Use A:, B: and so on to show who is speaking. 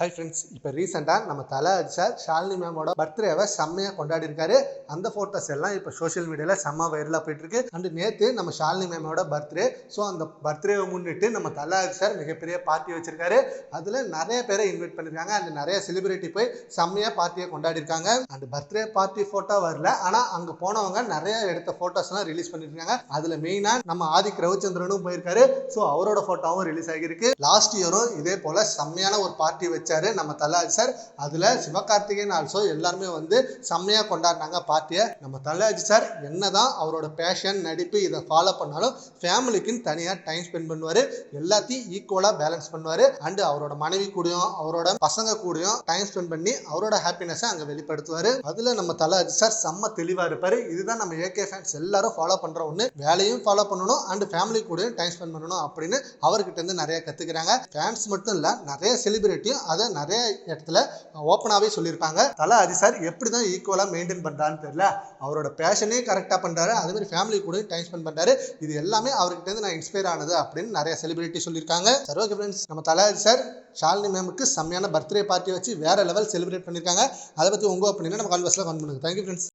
A: Hi friends இப்போ ரீசெண்டாக நம்ம தலை சார் ஷாலினி மேமோட பர்த்டேவை செம்மையாக கொண்டாடி இருக்காரு அந்த ஃபோட்டோஸ் எல்லாம் இப்போ சோஷியல் மீடியாவில் செம்ம வைரலாக போயிட்டுருக்கு. அண்டு நேற்று நம்ம ஷாலினி மேமோட பர்த்டே ஸோ அந்த பர்த்டேவை முன்னிட்டு நம்ம தலை சார் மிகப்பெரிய பார்ட்டி வச்சுருக்காரு. அதில் நிறைய பேரை இன்வைட் பண்ணியிருக்காங்க. அண்ட் நிறைய செலிபிரிட்டி போய் செம்மையாக பார்ட்டியை கொண்டாடி இருக்காங்க அண்ட் பர்த்டே பார்ட்டி ஃபோட்டோ வரல. ஆனால் அங்கே போனவங்க நிறைய எடுத்த ஃபோட்டோஸ்லாம் ரிலீஸ் பண்ணியிருக்காங்க. அதில் மெயினாக நம்ம ஆதிக் ரவிச்சந்திரனும் போயிருக்காரு. ஸோ அவரோட ஃபோட்டோவும் ரிலீஸ் ஆகியிருக்கு. லாஸ்ட் இயரும் இதே போல் செம்மையான ஒரு பார்ட்டி வச்சு வச்சாரு நம்ம தலாஜ் சார். அதில் சிவகார்த்திகேயன் ஆல்சோ எல்லாருமே வந்து செம்மையாக கொண்டாடினாங்க. பார்ட்டியை நம்ம தலாஜ் சார் என்னதான் அவரோட பேஷன் நடிப்பு இதை ஃபாலோ பண்ணாலும் ஃபேமிலிக்குன்னு தனியாக டைம் ஸ்பெண்ட் பண்ணுவார். எல்லாத்தையும் ஈக்குவலாக பேலன்ஸ் பண்ணுவார். அண்டு அவரோட மனைவி கூடயும் அவரோட பசங்க கூடயும் டைம் ஸ்பெண்ட் பண்ணி அவரோட ஹாப்பினஸை அங்கே வெளிப்படுத்துவார். அதில் நம்ம தலாஜ் சார் செம்ம தெளிவாக இருப்பார். இதுதான் நம்ம ஏகே ஃபேன்ஸ் எல்லாரும் ஃபாலோ பண்ணுற ஒன்று வேலையும் ஃபாலோ பண்ணணும் அண்ட் ஃபேமிலி கூடயும் டைம் ஸ்பெண்ட் பண்ணணும் அப்படின்னு அவர்கிட்ட இருந்து நிறைய கற்றுக்கிறாங்க ஃபேன்ஸ் மட்டும் இல்லை நிறைய செலிபிரிட்டியும் அதை நிறைய இடத்துல ஓப்பனாகவே சொல்லியிருப்பாங்க. தலை அதிசார் எப்படி தான் ஈக்குவலாக மெயின்டைன் பண்ணுறான்னு தெரியல. அவரோட பேஷனே கரெக்டாக பண்ணுறாரு அதே மாதிரி ஃபேமிலி கூட டைம் ஸ்பெண்ட் பண்ணுறாரு இது எல்லாமே அவர்கிட்ட இருந்து நான் இன்ஸ்பயர் ஆனது அப்படின்னு நிறைய செலிபிரிட்டி சொல்லியிருக்காங்க. சரி ஓகே ஃப்ரெண்ட்ஸ் நம்ம தலை அஜி சார் ஷாலினி மேமுக்கு செம்மையான பர்த்டே பார்ட்டி வச்சு வேற லெவல் செலிப்ரேட் பண்ணியிருக்காங்க. அதை பற்றி உங்கள் அப்படின்னா நம்ம கால்வாஸில் கான் பண்ணுங்க. Thank you friends